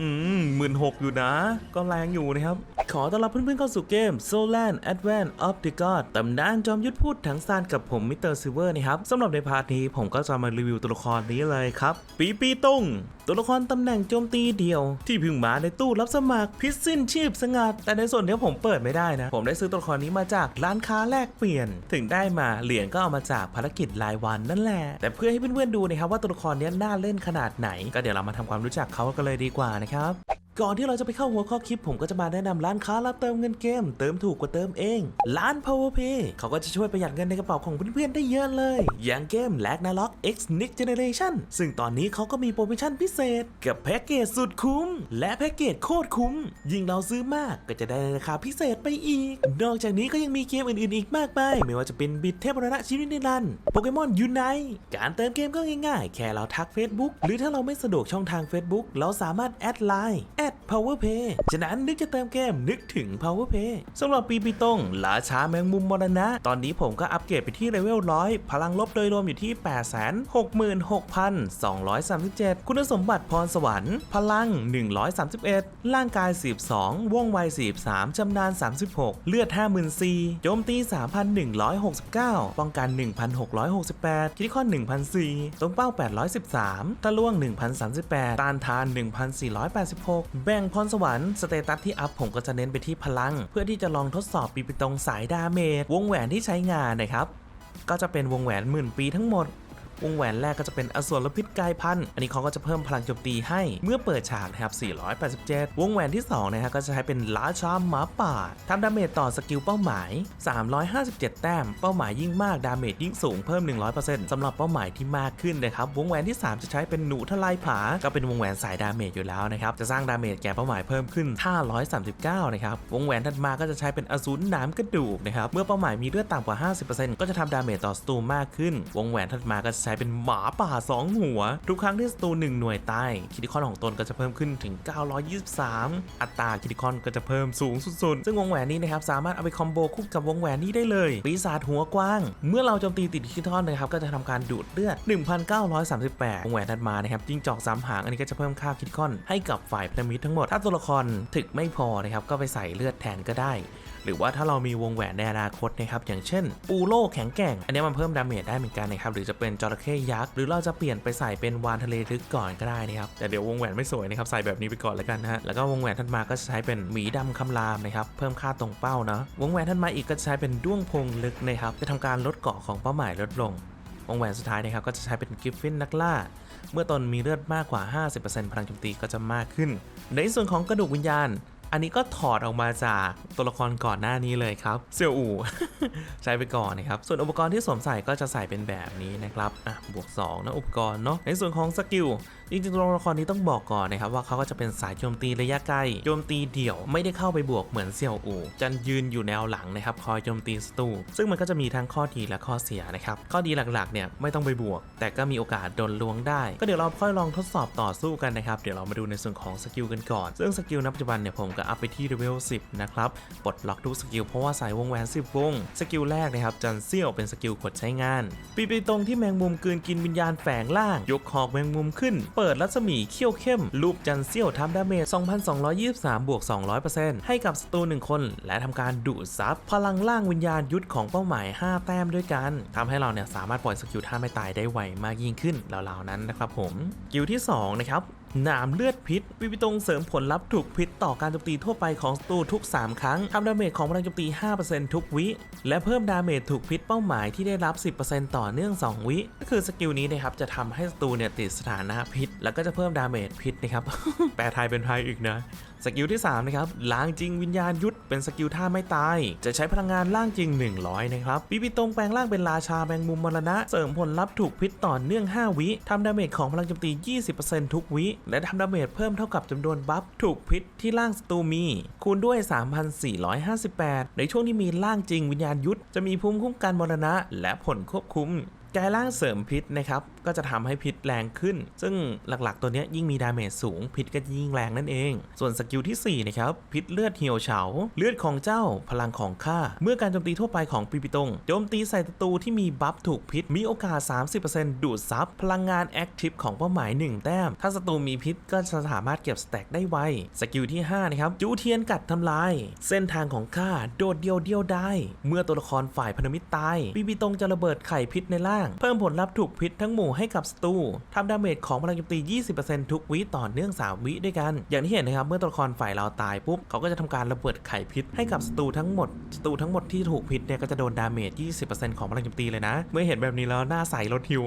อืมหมื่นหกอยู่นะ ก็แรงอยู่นะครับ ขอต้อนรับเพื่อนๆเข้าสู่เกม Solan Advance of the God ตำนานจอมยุทธพูดทั้งซานกับผมมิสเตอร์ซิเวอร์นะครับสำหรับในพาร์ทนี้ผมก็จะมารีวิวตัวละครนี้เลยครับ ปีปีตุงตัวละครตำแหน่งโจมตีเดียว ที่พึ่งมาในตู้รับสมัครพิษสิ้นชีพสงัด แต่ในส่วนที่ผมเปิดไม่ได้นะ ผมได้ซื้อตัวละครนี้มาจากร้านค้าแลกเปลี่ยน ถึงได้มาเหรียญก็เอามาจากภารกิจรายวันนั่นแหละแต่เพื่อให้เพื่อนๆดูนะครับว่าตัวละครนี้น่าเล่นขนาดไหน ก็เดี๋ยวเรามาทำความรู้จักเขากันเลยดีกว่านะครับ ก่อนที่เราจะไปเข้าหัวข้อคลิปผมก็จะมาแนะนำร้านค้ารับเติมเงินเกม เติมถูกกว่าเติมเอง ร้าน PowerPay เขาก็จะช่วยประหยัดเงินในกระเป๋าของเพื่อนๆได้เยอะเลย อย่างเกม l a g n a r o k X Next Generation ซึ่งตอนนี้เขาก็มีโปรโมชั่นพิเศษ กับแพ็กเกจสุดคุ้ม และแพ็กเกจโคตรคุ้ม ยิ่งเราซื้อมากก็จะได้ราคาพิเศษไปอีก นอกจากนี้ก็ยังมีเกมอื่นๆอีกมากมายไม่ว่าจะเป็นบิดเทพรณะชีวิตนิรันโปเกมอนยูไนการเติมเกมก็ง่ายๆ แค่เราทัก Facebook หรือถ้าเราไม่สะดวกช่องทาง Facebook เราสามารถแอดไลน์แอด powerpay ฉะนั้นนึกจะเติมเกมนึกถึง powerpay สำหรับปีปีตงราช้าแมงมุมมรณะ ตอนนี้ผมก็อัปเกรดไปที่เลเวลร้อยพลังลบโดยรวมอยู่ที่ 866,237 คุณสมบัติพรสวรรค์ พลัง 131 ร่างกาย 42 ว่องไว 43 จำนาน 36 เลือด 54,000โจมตี 3,169 ป้องกัน 1,668 คิดคอ1,004ตรงเป้า 813ตะล่วง 1,038 ต้านทาน 1,486แบ่งพรสวรรค์สเตตัสที่อัพผมก็จะเน้นไปที่พลัง เพื่อที่จะลองทดสอบปีปิตรงสายดาเมจวงแหวนที่ใช้งานนะครับ ก็จะเป็นวงแหวนหมื่นปีทั้งหมด วงแหวนแรกก็จะเป็นอสูรพิษกายพันธุ์อันนี้เขาก็จะเพิ่มพลังโจมตีให้เมื่อเปิดฉากนะครับ 487 วงแหวนที่2นะฮะก็จะใช้เป็นล้าชาหมาป่าทำดาเมจต่อสกิลเป้าหมาย 357 แต้ม เป้าหมายยิ่งมากดาเมจยิ่งสูงเพิ่ม 100%สำหรับเป้าหมายที่มากขึ้นนะครับ วงแหวนที่ 3 จะใช้เป็นหนูทลายผา ก็เป็นวงแหวนสายดาเมจอยู่แล้วนะครับ จะสร้างดาเมจแก่เป้าหมายเพิ่มขึ้น 539 นะครับ วงแหวนถัดมาก็จะใช้เป็นอสูรหนามกระดูกนะครับ เมื่อเป้าหมายมีเลือดต่ำกว่า 50%ก็จะทำดาเมจต่อศัตรูมากขึ้น วงแหวนถัดมาก็จะใช้เป็นหมาป่า 2 หัว ทุกครั้งที่ศัตรู1หน่วยตายคิติคอนของตนก็จะเพิ่มขึ้นถึง 923 อัตราคิติคอนก็จะเพิ่มสูงสุดๆ ซึ่งวงแหวนนี้นะครับสามารถเอาไปคอมโบคู่กับวงแหวนนี้ได้เลย ปีศาจหัวกว้าง เมื่อเราโจมตีติดคิติคอนนะครับก็จะทำการดูดเลือด 1,938 วงแหวนถัดมานะครับจิ้งจอกสามหางอันนี้ก็จะเพิ่มค่าคิติคอนให้กับฝ่ายพีระมิดทั้งหมด ถ้าตัวละครถึกไม่พอนะครับก็ไปใส่เลือดแทนก็ได้ หรือว่าถ้าเรามีวงแหวนในอนาคตนะครับอย่างเช่น ปูโลแข็งแกร่ง อันนี้มันเพิ่มดาเมจได้เหมือนกันนะครับหรือจะเป็นจระเข้ยักษ์หรือเราจะเปลี่ยนไปใส่เป็นวานทะเลลึกก่อนก็ได้นะครับแต่เดี๋ยววงแหวนไม่สวยนะครับใส่แบบนี้ไปก่อนแล้วกันนะฮะแล้วก็วงแหวนถัดมาก็จะใช้เป็นหมีดำคำรามนะครับเพิ่มค่าตรงเป้าเนาะวงแหวนถัดมาอีกก็จะใช้เป็นด้วงพงลึกนะครับจะทำการลดเกาะของเป้าหมายลดลงวงแหวนสุดท้ายนะครับก็จะใช้เป็นกิฟฟินนักล่า เมื่อตนมีเลือดมากกว่า 50%พลังโจมตีก็จะมากขึ้น ในส่วนของกระดูกวิญญาณ อันนี้ก็ถอดออกมาจากตัวละครก่อนหน้านี้เลยครับเซียวอู่ใช้ไปก่อนนะครับ ส่วนอุปกรณ์ที่สวมใส่ก็จะใส่เป็นแบบนี้นะครับ อะ บวก2นะอุปกรณ์เนาะ ในส่วนของสกิล จริงๆตัวละครนี้ต้องบอกก่อนนะครับ ว่าเขาก็จะเป็นสายโจมตีระยะไกล โจมตีเดี่ยว ไม่ได้เข้าไปบวกเหมือนเซียวอู่จะยืนอยู่แนวหลังนะครับ คอยโจมตีศัตรู ซึ่งมันก็จะมีทั้งข้อดีและข้อเสียนะครับ ข้อดีหลักๆ เนี่ยไม่ต้องไปบวก แต่ก็มีโอกาสโดนลวงได้ ก็เดี๋ยวเราค่อยลองทดสอบต่อสู้กันนะครับ เดี๋ยวเรามาดูในส่วนของสกิลกันก่อน ซึ่งสกิลณปัจจุบันเนี่ยผมก็อัพไปที่เลเวล10 นะครับ ปลดล็อกทุกสกิลเพราะว่าใส่วงแหวน 10 วง สกิลแรกนะครับ จันเซี่ยวเป็นสกิลกดใช้งาน ปีไปตรงที่แมงมุมกืนกินวิญญาณแฝงล่าง ยกหอกแมงมุมขึ้น เปิดรัศมีเขี้ยวเข้ม ลูปจันเซี่ยวทำดาเมจ 2,223 บวก 200%ให้กับศัตรู1คน และทำการดูดซับพลังล่างวิญญาณยุทธของเป้าหมาย 5 แต้มด้วยกันทำให้เราเนี่ยสามารถปล่อยสกิลท่าไม่ตายได้ไวมากยิ่งขึ้นเหล่าๆนั้นนะครับผมสกิลที่สองนะครับ หนามเลือดพิษวิวิตรงเสริมผลลัพธ์ถูกพิษต่อการโจมตีทั่วไปของศัตรูทุก 3 ครั้งทำดาเมจของพลังโจมตี 5%ทุกวิ และเพิ่มดาเมจถูกพิษเป้าหมายที่ได้รับ 10%ต่อเนื่อง 2 วิ ก็คือสกิลนี้นะครับจะทำให้ศัตรูเนี่ยติดสถานะพิษ แล้วก็จะเพิ่มดาเมจพิษนะครับแปลไทยเป็นไทยอีกนะ สกิลที่3นะครับล้างจริงวิญญาณยุทธเป็นสกิลท่าไม่ตาย จะใช้พลังงานล่างจริง 100 นะครับปีปิตรงแปลงร่างเป็นราชาแมงมุมมรณะ เสริมผลลัพธ์ถูกพิษต่อเนื่อง 5 วิทำดาเมจของพลังโจมตี 20%ทุกวิ และทำดาเมจเพิ่มเท่ากับจำนวนบัฟถูกพิษที่ร่างศัตรูมี คูณด้วย 3,458 ในช่วงที่มีร่างจริงวิญญาณยุทธจะมีภูมิคุ้มกันมรณะ และผลควบคุม กายร่างเสริมพิษนะครับก็จะทำให้พิษแรงขึ้น ซึ่งหลักๆ ตัวนี้ยิ่งมีดาเมจสูง พิษก็ยิ่งแรงนั่นเอง ส่วนสกิลที่ 4 นะครับ พิษเลือดเหี่ยวเฉา เลือดของเจ้าพลังของข้า เมื่อการโจมตีทั่วไปของปีปิตงโจมตีใส่ศัตรูที่มีบัฟถูกพิษ มีโอกาส 30%ดูดซับพลังงานแอคทีฟของเป้าหมาย 1 แต้ม ถ้าศัตรูมีพิษก็จะสามารถเก็บสแต็กได้ไวสกิลที่5นะครับจูเทียนกัดทำลาย เส้นทางของข้าโดดเดียวเดียวได้ เมื่อตัวละครฝ่ายพันธมิตรตายปีปิตงจะระเบิดไข่พิษในล่างเพิ่มผลลัพธ์ถูกพิษทั้งหมู่ให้กับศัตรูทำดาเมจของพลังโจมตี 20%ทุกวิต่อเนื่อง 3 วิด้วยกัน อย่างที่เห็นนะครับ เมื่อตัวละครฝ่ายเราตายปุ๊บ เขาก็จะทำการระเบิดไข่พิษให้กับศัตรูทั้งหมด ศัตรูทั้งหมดที่ถูกพิษเนี่ยก็จะโดนดาเมจ 20%ของพลังโจมตีเลยนะ เมื่อเห็นแบบนี้แล้วหน้าใสลดหิว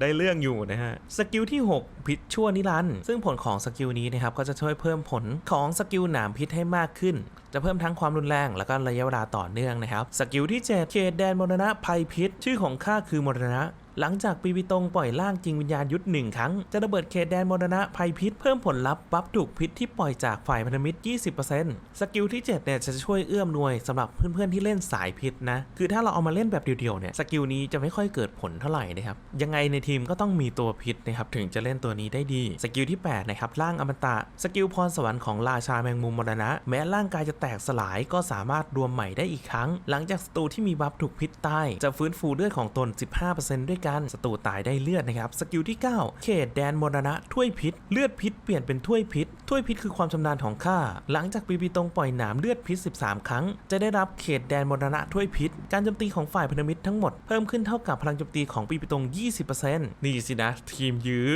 ได้เรื่องอยู่นะฮะ สกิลที่ 6 พิษชั่วนิรันด์ซึ่งผลของสกิลนี้นะครับก็จะช่วยเพิ่มผลของสกิลหนามพิษให้มากขึ้น จะเพิ่มทั้งความรุนแรงแล้วก็ระยะเวลาต่อเนื่องนะครับ สกิลที่ 7 เขตแดนมรณะภัยพิษ ชื่อของข้าคือมรณะ หลังจากปีวิตงปล่อยล่างจริงวิญญาณยุทธหนึ่งครั้ง จะระเบิดเขตแดนมรณะภัยพิษเพิ่มผลลัพธ์บัฟถูกพิษที่ปล่อยจากฝ่ายพันธมิตร 20%สกิลที่ 7 เนี่ย จะช่วยเอื้อมหน่วยสำหรับเพื่อนๆที่เล่นสายพิษนะ คือถ้าเราเอามาเล่นแบบเดียวๆเนี่ยสกิลนี้จะไม่ค่อยเกิดผลเท่าไหร่นะครับ ยังไงในทีมก็ต้องมีตัวพิษนะครับถึงจะเล่นตัวนี้ได้ดี สกิลที่8นะครับร่างอมตะสกิลพรสวรรค์ของราชาแมงมุมมรณะ แม้ร่างกายจะแตกสลายก็สามารถรวมใหม่ได้อีกครั้ง หลังจากศัตรูที่มีบัฟถูกพิษตายจะฟื้นฟูเลือดของตน 15%ด้วยกันศัตรูตายได้เลือดนะครับสกิลที่ 9 เขตแดนมรณะถ้วยพิษ เลือดพิษเปลี่ยนเป็นถ้วยพิษถ้วยพิษคือความชำนาญของข้า หลังจากปีปีตรงปล่อยหนามเลือดพิษ 13 ครั้ง จะได้รับเขตแดนมรณะถ้วยพิษ การโจมตีของฝ่ายพันธมิตรทั้งหมดเพิ่มขึ้นเท่ากับพลังโจมตีของปีปีตรง 20%นี่สินะทีมยื้อ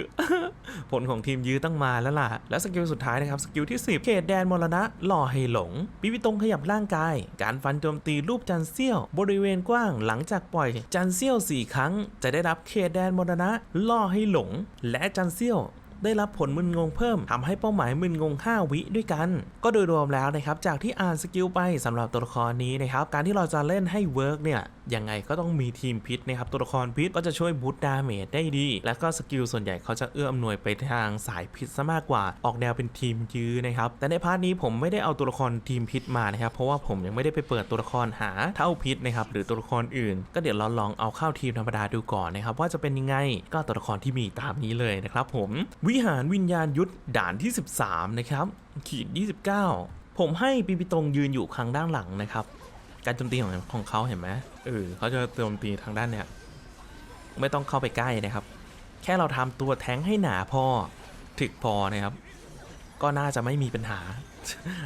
ผลของทีมยื้อต้องมาแล้วล่ะ และสกิลสุดท้ายนะครับสกิลที่ 10 เขตแดนมรณะหล่อให้หลงปีวิตรงขยับร่างกาย การฟันโจมตีรูปจันเซี่ยว บริเวณกว้างหลังจากปล่อยจันเซี่ยว 4 ครั้ง จะได้รับเขตแดนมรณะล่อให้หลง และจันเซี่ยว ได้รับผลมึนงงเพิ่มทำให้เป้าหมายมึนงง 5 วิด้วยกัน ก็โดยรวมแล้วนะครับจากที่อ่านสกิลไปสำหรับตัวละครนี้นะครับการที่เราจะเล่นให้เวิร์กเนี่ยยังไงก็ต้องมีทีมพิษนะครับตัวละครพิษก็จะช่วยบูตดาเมจได้ดี แล้วก็สกิลส่วนใหญ่เขาจะเอื้ออำนวยไปทางสายพิษซะมากกว่า ออกแนวเป็นทีมยื้อนะครับแต่ในพาร์ทนี้ผมไม่ได้เอาตัวละครทีมพิษมานะครับเพราะว่าผมยังไม่ได้ไปเปิดตัวละครหาเท่าพิษนะครับหรือตัวละครอื่น ก็เดี๋ยวเราลองเอาเข้าทีมธรรมดาดูก่อนนะครับว่าจะเป็นยังไงก็ตัวละครที่มีตามนี้เลยนะครับผมวิหารวิญญาณยุทธด่านที่ 13 นะครับ ขีด 29 ผมให้ปีปิตรงยืนอยู่ข้างด้านหลังนะครับ การโจมตีของของเขาเห็นไหมเออเขาจะโจมตีทางด้านเนี้ยไม่ต้องเข้าไปใกล้นะครับ แค่เราทำตัวแท้งให้หนาพอถึกพอนะครับ ก็น่าจะไม่มีปัญหา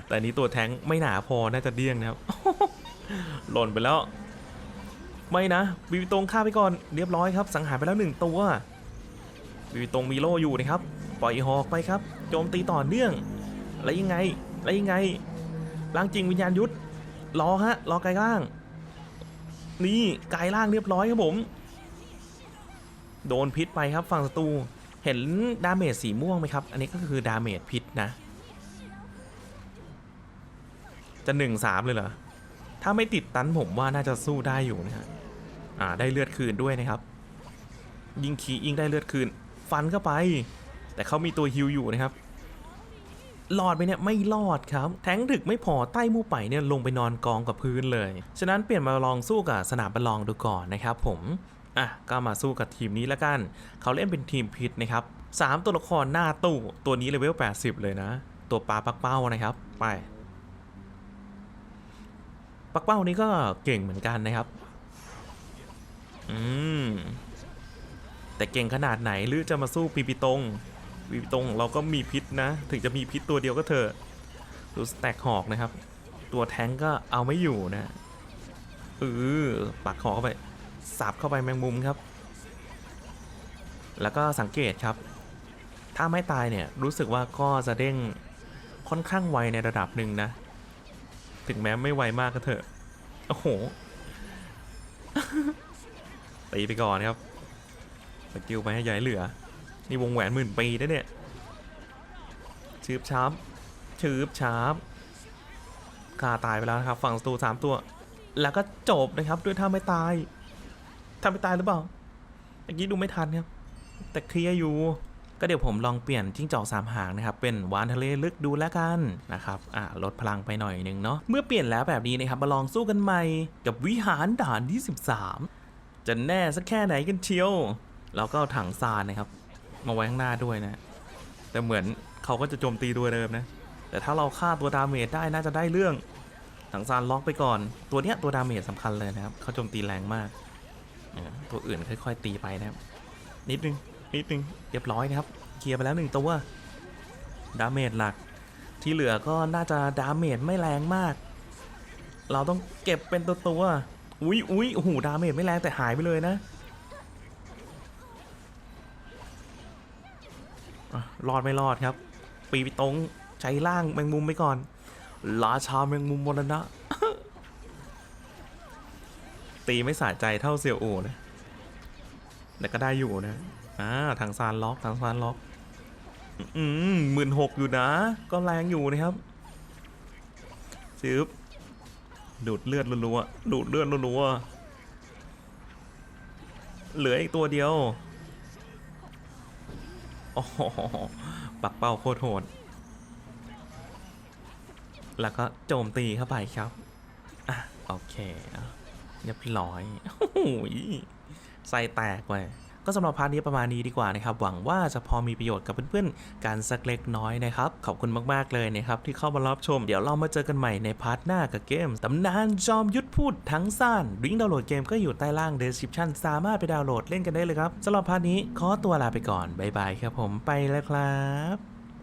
แต่นี้ตัวแท้งไม่หนาพอน่าจะเดี้ยงนะครับ หล่นไปแล้ว ไม่นะบีบีตรงฆ่าไปก่อนเรียบร้อยครับ สังหารไปแล้วหนึ่งตัว บีตรงมีโลอยู่นะครับ ปล่อยหอกไปครับ โจมตีต่อเนื่อง แล้วยังไง แล้วยังไงร่างจริงวิญญาณยุทธรอฮะ รอกายล่าง นี่กายล่างเรียบร้อยครับผม โดนพิษไปครับฝั่งศัตรู เห็นดาเมจสีม่วงไหมครับ อันนี้ก็คือดาเมจพิษนะ จะหนึ่งสามเลยเหรอ ถ้าไม่ติดตันผมว่าน่าจะสู้ได้อยู่นะฮะ อ่าได้เลือดคืนด้วยนะครับ ยิงขี่ยิงได้เลือดคืน ฟันเข้าไป แต่เขามีตัวฮิวอยู่นะครับรอดไปเนี่ยไม่รอดครับ แทงถึกไม่พอใต้มู่ไปเนี่ยลงไปนอนกองกับพื้นเลย ฉะนั้นเปลี่ยนมาลองสู้กับสนามประลองดูก่อนนะครับผม อะก็มาสู้กับทีมนี้แล้วกัน เขาเล่นเป็นทีมพิษนะครับ3ตัวละครหน้าตู้ตัวนี้เลเวล 80 เลยนะ ตัวปลาปักเป้านะครับ ไป ปักเป้านี้ก็เก่งเหมือนกันนะครับ อืม แต่เก่งขนาดไหนหรือจะมาสู้ปีปีตงปีปีตงของเราก็มีพิษนะ ถึงจะมีพิษตัวเดียวก็เถอะดูสแต็กหอกนะครับ ตัวแทงก็เอาไม่อยู่นะเออปักหอกเข้าไปสับเข้าไปแมงมุมครับ แล้วก็สังเกตครับ ถ้าไม่ตายเนี่ยรู้สึกว่าก็จะเด้งค่อนข้างไวในระดับหนึ่งนะ ถึงแม้ไม่ไวมากก็เถอะ โอ้โหตีไปก่อนครับ สกิลไปให้ใหญ่เหลือ นี่วงแหวนหมื่นปีนะเนี่ยชืบชาร์ปชืบชาร์ปกาตายไปแล้วนะครับ ฝั่งศัตรูสามตัว แล้วก็จบนะครับด้วยท่าไม่ตายท่าไม่ตายหรือเปล่าเมื่อกี้ดูไม่ทันครับ แต่เคลียร์อยู่ก็เดี๋ยวผมลองเปลี่ยนจิ้งจอกสามหางนะครับ เป็นวานทะเลลึกดูแล้วกันนะครับอ่าลดพลังไปหน่อยนึงเนาะเมื่อเปลี่ยนแล้วแบบนี้นะครับมาลองสู้กันใหม่ กับวิหารด่านที่ 13 จะแน่สักแค่ไหนกันเชียว เราก็เอาถังซานนะครับ มาไว้ข้างหน้าด้วยนะ แต่เหมือนเขาก็จะโจมตีตัวเดิมนะ แต่ถ้าเราฆ่าตัวดาเมจได้น่าจะได้เรื่อง ถังซานล็อกไปก่อน ตัวเนี้ยตัวดาเมจสำคัญเลยนะครับ เขาโจมตีแรงมาก ตัวอื่นค่อยๆตีไปนะครับ นิดนึง นิดนึง เรียบร้อยนะครับ เคลียร์ไปแล้วหนึ่งตัว ดาเมจหลัก ที่เหลือก็น่าจะดาเมจไม่แรงมาก เราต้องเก็บเป็นตัวตัวๆอุ้ยอุ้ยโอ้โหดาเมจไม่แรงแต่หายไปเลยนะ รอดไม่รอดครับ ปีตรงใช้ล่างแมงมุมไปก่อนราชาแมงมุมมรณะ ตีไม่สะใจเท่าเซียวโอนะแต่ก็ได้อยู่นะอ่าทางซานล็อกทางซานล็อก อืมหมื่นหกอยู่นะ ก็แรงอยู่นะครับซึบดูดเลือดรัวๆดูดเลือดรัวๆเหลืออีกตัวเดียว โอ้โหปักเป้าโคตรโหด แล้วก็โจมตีเข้าไปครับ อะ โอเคเรียบร้อยโอ้ยไส้แตกไป ก็สำหรับพาร์ทนี้ประมาณนี้ดีกว่านะครับหวังว่าจะพอมีประโยชน์กับเพื่อนๆการสักเล็กน้อยนะครับขอบคุณมากๆเลยนะครับที่เข้ามารับชมเดี๋ยวเรามาเจอกันใหม่ในพาร์ทหน้ากับเกมตำนานจอมยุทธพูดทั้งซ่านลิงก์ดาวน์โหลดเกมก็อยู่ใต้ล่างเดสคริปชันสามารถไปดาวน์โหลดเล่นกันได้เลยครับสำหรับพาร์ทนี้ขอตัวลาไปก่อนบ๊ายบายครับผมไปแล้วครับ